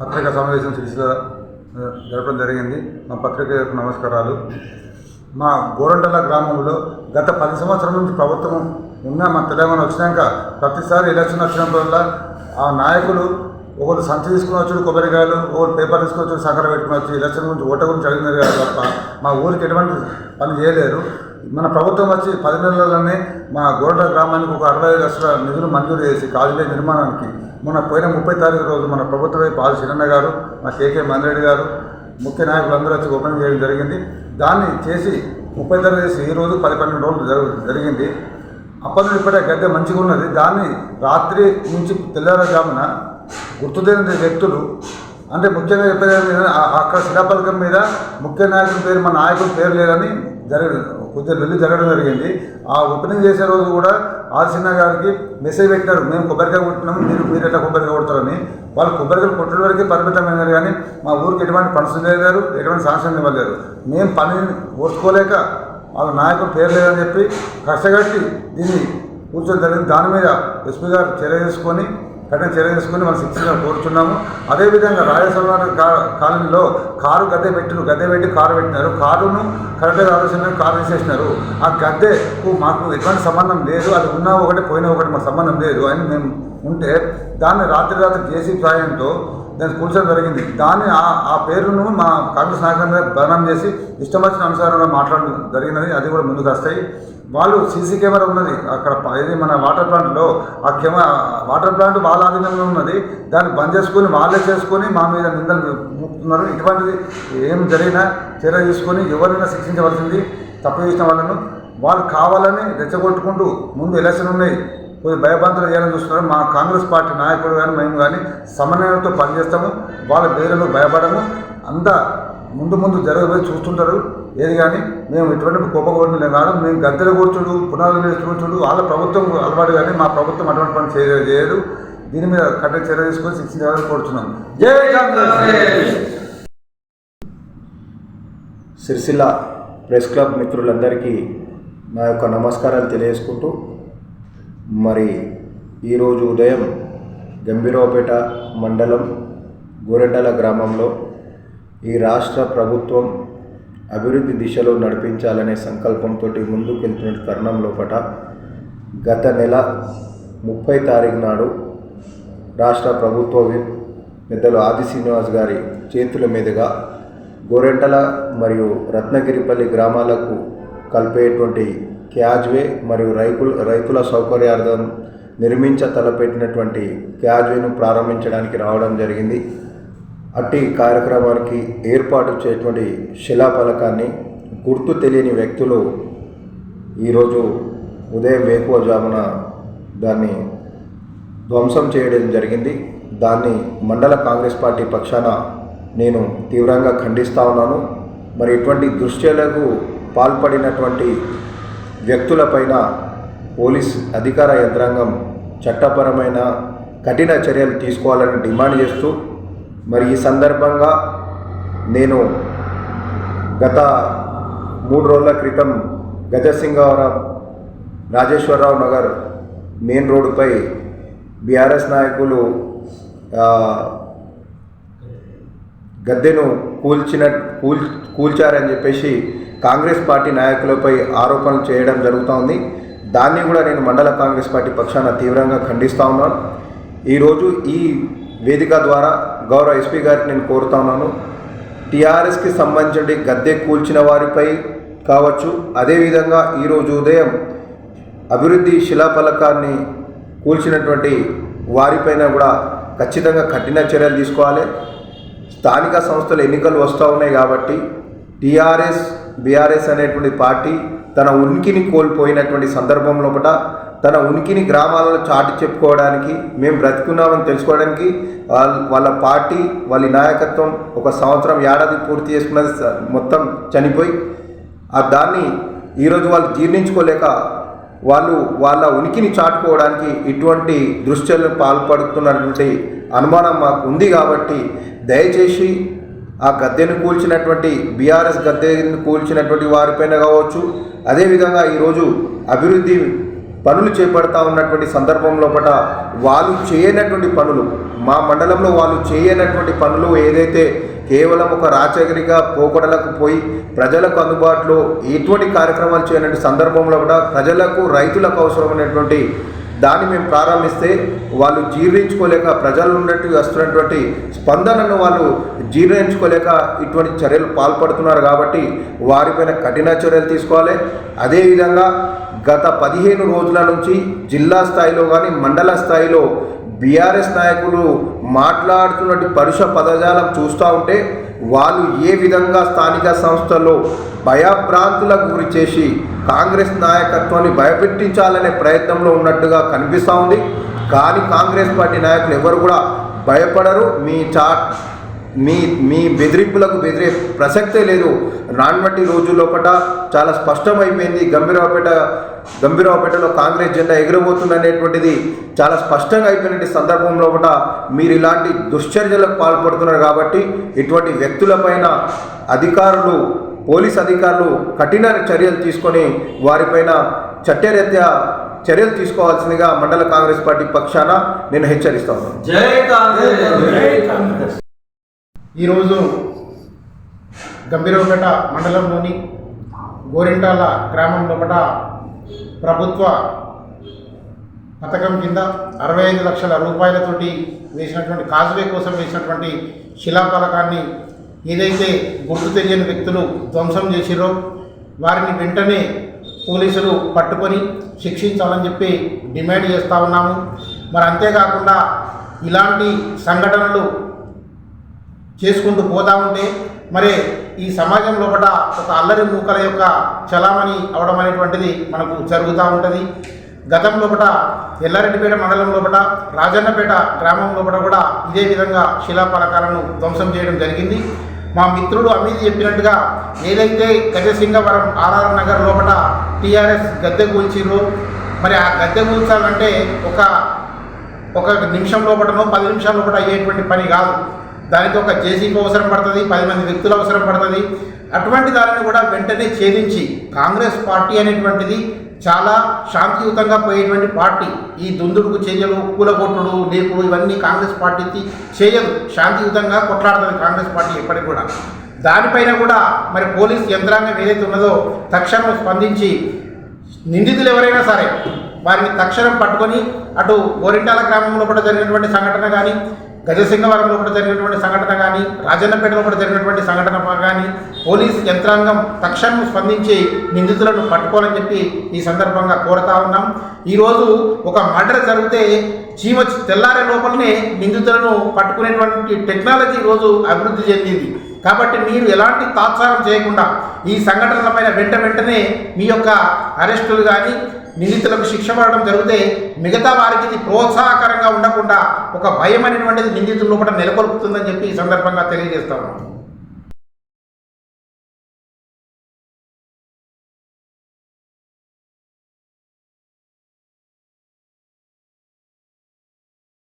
పత్రికా సమావేశం సిరిసిల్ల జరపడం జరిగింది. మా పత్రికకు నమస్కారాలు. మా గోరంటల గ్రామంలో గత పది సంవత్సరాల నుంచి ప్రభుత్వం ఉన్న మా తెలంగాణ వచ్చినాక ప్రతిసారి ఎలక్షన్ వచ్చినప్పుడల్లా ఆ నాయకులు ఒకరు సంచి తీసుకుని వచ్చాడు కొబ్బరికాయలు ఒకరు పేపర్ తీసుకుని వచ్చాడు సంకర పెట్టుకుని వచ్చి ఎలక్షన్ గురించి ఓట గురించి అడిగినారు కాదు తప్ప మా ఊరికి ఎటువంటి పని చేయలేరు మన ప్రభుత్వం వచ్చి పది నెలలనే మా గోడ గ్రామానికి ఒక అరవై లక్షల నిధులు మంజూరు చేసి కాలేజీ నిర్మాణానికి మొన్న పోయిన ముప్పై తారీఖు రోజు మన ప్రభుత్వమే పాల్ చిరన్న గారు మా కేకే మందిరెడ్డి గారు ముఖ్య నాయకులు అందరూ వచ్చి ఓపెన్ చేయడం జరిగింది. దాన్ని చేసి ముప్పై తారీఖు చేసి ఈ రోజు పది పన్నెండు రోజులు జరుగు జరిగింది. అప్పటి ఇప్పటికే గద్దె మంచిగా ఉన్నది. దాన్ని రాత్రి నుంచి తెల్లారుజామున గుర్తుదైన వ్యక్తులు అంటే ముఖ్యంగా చెప్పేది అక్కడ శిలాపలకం మీద ముఖ్య నాయకుడి పేరు మా నాయకుడి పేరు లేదని జరిగింది కొద్దిగా వెళ్ళి జరగడం జరిగింది. ఆ ఓపెనింగ్ చేసే రోజు కూడా ఆర్సిన్న గారికి మెసేజ్ పెట్టినారు. మేము కొబ్బరికాయ కొట్టినాము మీరు మీరు ఎట్లా కొబ్బరికాయ కొడతారని. వాళ్ళు కొబ్బరికాయలు కొట్టడం వరకే పరిమితమైనారు కానీ మా ఊరికి ఎటువంటి పనులు చేయలేరు ఎటువంటి శాంక్షన్ ఇవ్వలేరు. మేము పని ఓర్చుకోలేక వాళ్ళ నాయకుడు పేరు లేదని చెప్పి కష్టగట్టి దీన్ని కూర్చొని జరిగింది. దాని మీద ఎస్పీ గారు చర్య తీసుకొని కఠిన చర్య తీసుకొని మనం శిక్షణ కోరుచున్నాము. అదేవిధంగా రాజసభ కాలనీలో కారు గద్దె పెట్టిన గద్దె పెట్టి కారు పెట్టినారు. కారును కరెక్ట్గా ఆలోచన కారు వేసేసినారు ఆ గద్దెకు మాకు ఎటువంటి సంబంధం లేదు. అది ఉన్నా ఒకటి పోయినా ఒకటి మాకు సంబంధం లేదు అని మేము ఉంటే దాన్ని రాత్రి రాత్రి జేసీ సాయంతో దాన్ని కూర్చోడం జరిగింది. దాన్ని ఆ ఆ పేరును మా కాంగ్రెస్ నాయకుల మీద బదనాం చేసి ఇష్టం వచ్చిన అనుసారంగా మాట్లాడడం జరిగినది. అది కూడా ముందుకు వస్తాయి. వాళ్ళు సీసీ కెమెరా ఉన్నది. అక్కడ ఇది మన వాటర్ ప్లాంట్లో ఆ కెమెరా వాటర్ ప్లాంట్ వాళ్ళ ఆధీనంలో ఉన్నది. దాన్ని బంద్ చేసుకొని వాళ్ళే చేసుకొని మా మీద నిందలు మోపుతున్నారు. ఇటువంటిది ఏం జరిగినా చర్య తీసుకొని ఎవరైనా శిక్షించవలసింది తప్పు చేసిన వాళ్ళను. వాళ్ళు కావాలని రెచ్చగొట్టుకుంటూ ముందు ఎలక్షన్ ఉన్నాయి. కొద్ది భయభ్రాంతులు చేయాలని చూస్తున్నారు. మా కాంగ్రెస్ పార్టీ నాయకుడు కానీ మేము కానీ సమన్వయంతో పనిచేస్తాము. వాళ్ళ పేర్లు భయపడము. అంతా ముందు ముందు జరగబోయి చూస్తుంటారు. ఏది కానీ మేము ఎటువంటి కోపకూడదు కాదు మేము గద్దెలు కూర్చుడు పునాదులు వేసి కూర్చుడు వాళ్ళ ప్రభుత్వం అలవాటు కానీ మా ప్రభుత్వం అటువంటి పని చేయలేదు దీని మీద కఠిన చర్య తీసుకొని శిక్షించాలని కోరుతున్నాం జై కాంగ్రెస్! సిరిసిల్ల ప్రెస్ క్లబ్ మిత్రులందరికీ నా యొక్క నమస్కారాలు తెలియజేసుకుంటూ మరి ఈరోజు ఉదయం గంభీరావుపేట మండలం గోరెంటల గ్రామంలో ఈ రాష్ట్ర ప్రభుత్వం అభివృద్ధి దిశలో నడిపించాలనే సంకల్పంతో ముందుకెళ్తున్న తరుణం గత నెల ముప్పై తారీఖు నాడు రాష్ట్ర ప్రభుత్వ విప్ పెద్దలు ఆది శ్రీనివాస్ గారి చేతుల మీదుగా గోరెంటల మరియు రత్నగిరిపల్లి గ్రామాలకు కలిపేటువంటి క్యాజ్వే మరియు రైతుల రైతుల సౌకర్యార్థం నిర్మించ తలపెట్టినటువంటి క్యాజ్వేను ప్రారంభించడానికి రావడం జరిగింది. అట్టి కార్యక్రమానికి ఏర్పాటు చేసినటువంటి శిలాఫలకాన్ని గుర్తు తెలియని వ్యక్తులు ఈరోజు ఉదయం వేకువజామున దాన్ని ధ్వంసం చేయడం జరిగింది. దాన్ని మండల కాంగ్రెస్ పార్టీ పక్షాన నేను తీవ్రంగా ఖండిస్తా ఉన్నాను. మరి ఇటువంటి దృశ్యాలకు పాల్పడినటువంటి వ్యక్తులపైన పోలీస్ అధికార యంత్రాంగం చట్టపరమైన కఠిన చర్యలు తీసుకోవాలని డిమాండ్ చేస్తూ మరి ఈ సందర్భంగా నేను గత మూడు రోజుల క్రితం గజసింగవరం రాజేశ్వరరావు నగర్ మెయిన్ రోడ్డుపై బీఆర్ఎస్ నాయకులు గద్దెను కూల్చిన కూల్ కూల్చారని చెప్పేసి కాంగ్రెస్ పార్టీ నాయకులపై ఆరోపణలు చేయడం జరుగుతోంది. దాన్ని కూడా నేను మండల కాంగ్రెస్ పార్టీ పక్షాన తీవ్రంగా ఖండిస్తూ ఉన్నాను. ఈరోజు ఈ వేదిక ద్వారా గౌరవ ఎస్పీ గారికి నేను కోరుతా ఉన్నాను. టీఆర్ఎస్కి సంబంధించి గద్దె కూల్చిన వారిపై కావచ్చు అదేవిధంగా ఈరోజు ఉదయం అభివృద్ధి శిలాఫలకాన్ని కూల్చినటువంటి వారిపైన కూడా ఖచ్చితంగా కఠిన చర్యలు తీసుకోవాలి. స్థానిక సంస్థల ఎన్నికలు వస్తూ ఉన్నాయి కాబట్టి టీఆర్ఎస్ బీఆర్ఎస్ అనేటువంటి పార్టీ తన ఉనికిని కోల్పోయినటువంటి సందర్భం లోపల తన ఉనికిని గ్రామాలలో చాటి చెప్పుకోవడానికి మేము బ్రతుకున్నామని తెలుసుకోవడానికి వాళ్ళ వాళ్ళ పార్టీ వాళ్ళ నాయకత్వం ఒక సంవత్సరం ఏడాది పూర్తి చేసుకున్నది మొత్తం చనిపోయి ఆ దాన్ని ఈరోజు వాళ్ళు జీర్ణించుకోలేక వాళ్ళు వాళ్ళ ఉనికిని చాటుకోవడానికి ఇటువంటి దృశ్యాలను పాల్పడుతున్నటువంటి అనుమానం మాకు ఉంది కాబట్టి దయచేసి ఆ గద్దెను కూల్చినటువంటి బీఆర్ఎస్ గద్దెను కూల్చినటువంటి వారిపైన కావచ్చు అదేవిధంగా ఈరోజు అభివృద్ధి పనులు చేపడతా ఉన్నటువంటి సందర్భంలో పట వాళ్ళు చేయనటువంటి పనులు మా మండలంలో వాళ్ళు చేయనటువంటి పనులు ఏదైతే కేవలం ఒక రాచగిరిగా పోకడలకు పోయి ప్రజలకు అందుబాటులో ఎటువంటి కార్యక్రమాలు చేయనటువంటి సందర్భంలో కూడా ప్రజలకు రైతులకు అవసరమైనటువంటి దాన్ని మేము ప్రారంభిస్తే వాళ్ళు జీర్ణించుకోలేక ప్రజలు ఉన్నట్టు వస్తున్నటువంటి స్పందనను వాళ్ళు జీర్ణించుకోలేక ఇటువంటి చర్యలు పాల్పడుతున్నారు కాబట్టి వారిపైన కఠిన చర్యలు తీసుకోవాలి. అదేవిధంగా గత పదిహేను రోజుల నుంచి జిల్లా స్థాయిలో కానీ మండల స్థాయిలో బీఆర్ఎస్ నాయకులు మాట్లాడుతున్నటువంటి పరుష పదజాలం చూస్తూ ఉంటే వాళ్ళు ఏ విధంగా స్థానిక సంస్థల్లో భయభ్రాంతులకు గురి చేసి కాంగ్రెస్ నాయకత్వాన్ని భయపెట్టించాలనే ప్రయత్నంలో ఉన్నట్టుగా కనిపిస్తూ ఉంది. కానీ కాంగ్రెస్ పార్టీ నాయకులు ఎవరు కూడా భయపడరు. మీ చా మీ మీ బెదిరింపులకు బెదిరే ప్రసక్తే లేదు. రాన్మట్టి రోజు లోపల చాలా స్పష్టమైపోయింది. గంభీరావుపేట గంభీరావుపేటలో కాంగ్రెస్ జెండా ఎగిరబోతుందనేటువంటిది చాలా స్పష్టంగా అయిపోయినటువంటి సందర్భంలో కూడా మీరు ఇలాంటి దుశ్చర్యలకు పాల్పడుతున్నారు కాబట్టి ఇటువంటి వ్యక్తులపైన అధికారులు పోలీస్ అధికారులు కఠిన చర్యలు తీసుకొని వారిపైన చట్టరీత్యా చర్యలు తీసుకోవాల్సిందిగా మండల కాంగ్రెస్ పార్టీ పక్షాన నేను హెచ్చరిస్తాను జై కాంగ్రెస్! ఈరోజు గంభీరపేట మండలంలోని గోరింటాల గ్రామం లోపల ప్రభుత్వ పథకం కింద అరవై ఐదు లక్షల రూపాయలతోటి వేసినటువంటి కాజ్వే కోసం వేసినటువంటి శిలాఫలకాన్ని ఏదైతే గుర్తు తెలియని వ్యక్తులు ధ్వంసం చేసిరో వారిని వెంటనే పోలీసులు పట్టుకొని శిక్షించాలని చెప్పి డిమాండ్ చేస్తూ ఉన్నాము. మరి అంతేకాకుండా ఇలాంటి సంఘటనలు చేసుకుంటూ పోతా ఉంటే మరి ఈ సమాజం లోపల ఒక అల్లరి మూకల యొక్క చలామణి అవడం అనేటువంటిది మనకు జరుగుతూ ఉంటుంది. గతం లోపల ఎల్లారెడ్డిపేట మండలం లోపల రాజన్నపేట గ్రామం లోపల కూడా ఇదే విధంగా శిలాఫలకాలను ధ్వంసం చేయడం జరిగింది. మా మిత్రుడు అమీది చెప్పినట్టుగా ఏదైతే గజసింగవరం ఆర్ఆర్ నగర్ లోపల టీఆర్ఎస్ గద్దె కూల్చిరో మరి ఆ గద్దె కూల్చాలంటే ఒక ఒక నిమిషం లోపలనో పది నిమిషాల లోపల అయ్యేటువంటి పని కాదు. దానికి ఒక జేసీబీ అవసరం పడుతుంది పది మంది వ్యక్తులు అవసరం పడుతుంది. అటువంటి దానిని కూడా వెంటనే ఛేదించి కాంగ్రెస్ పార్టీ అనేటువంటిది చాలా శాంతియుతంగా పోయేటువంటి పార్టీ. ఈ దుందుడుకు చేయలు కూలగొట్టుడు లేపుడు ఇవన్నీ కాంగ్రెస్ పార్టీకి చేయదు. శాంతియుతంగా కొట్లాడుతుంది కాంగ్రెస్ పార్టీ ఎప్పటికి కూడా. దానిపైన కూడా మరి పోలీస్ యంత్రాంగం ఏదైతే ఉన్నదో తక్షణం స్పందించి నిందితులు ఎవరైనా సరే వారిని తక్షణం పట్టుకొని అటు గోరింటాల గ్రామంలో కూడా జరిగినటువంటి సంఘటన కానీ గజసింగవరంలో కూడా జరిగినటువంటి సంఘటన కానీ రాజన్నపేటలో కూడా జరిగినటువంటి సంఘటన కానీ పోలీస్ యంత్రాంగం తక్షణం స్పందించి నిందితులను పట్టుకోవాలని చెప్పి ఈ సందర్భంగా కోరుతా ఉన్నాం. ఈరోజు ఒక మర్డర్ జరిగితే చీమ తెల్లారే లోపలనే నిందితులను పట్టుకునేటువంటి టెక్నాలజీ ఈరోజు అభివృద్ధి చెందింది. కాబట్టి మీరు ఎలాంటి తాత్సారం చేయకుండా ఈ సంఘటనలపైన వెంట వెంటనే మీ యొక్క అరెస్టులు కానీ నిందితులకు శిక్ష పడడం జరిగితే మిగతా వారికి ఇది ప్రోత్సాహక ఒక భయం అనేటువంటిది నిందితుల లోపల నెలకొల్పుతుందని చెప్పి ఈ సందర్భంగా తెలియజేస్తాను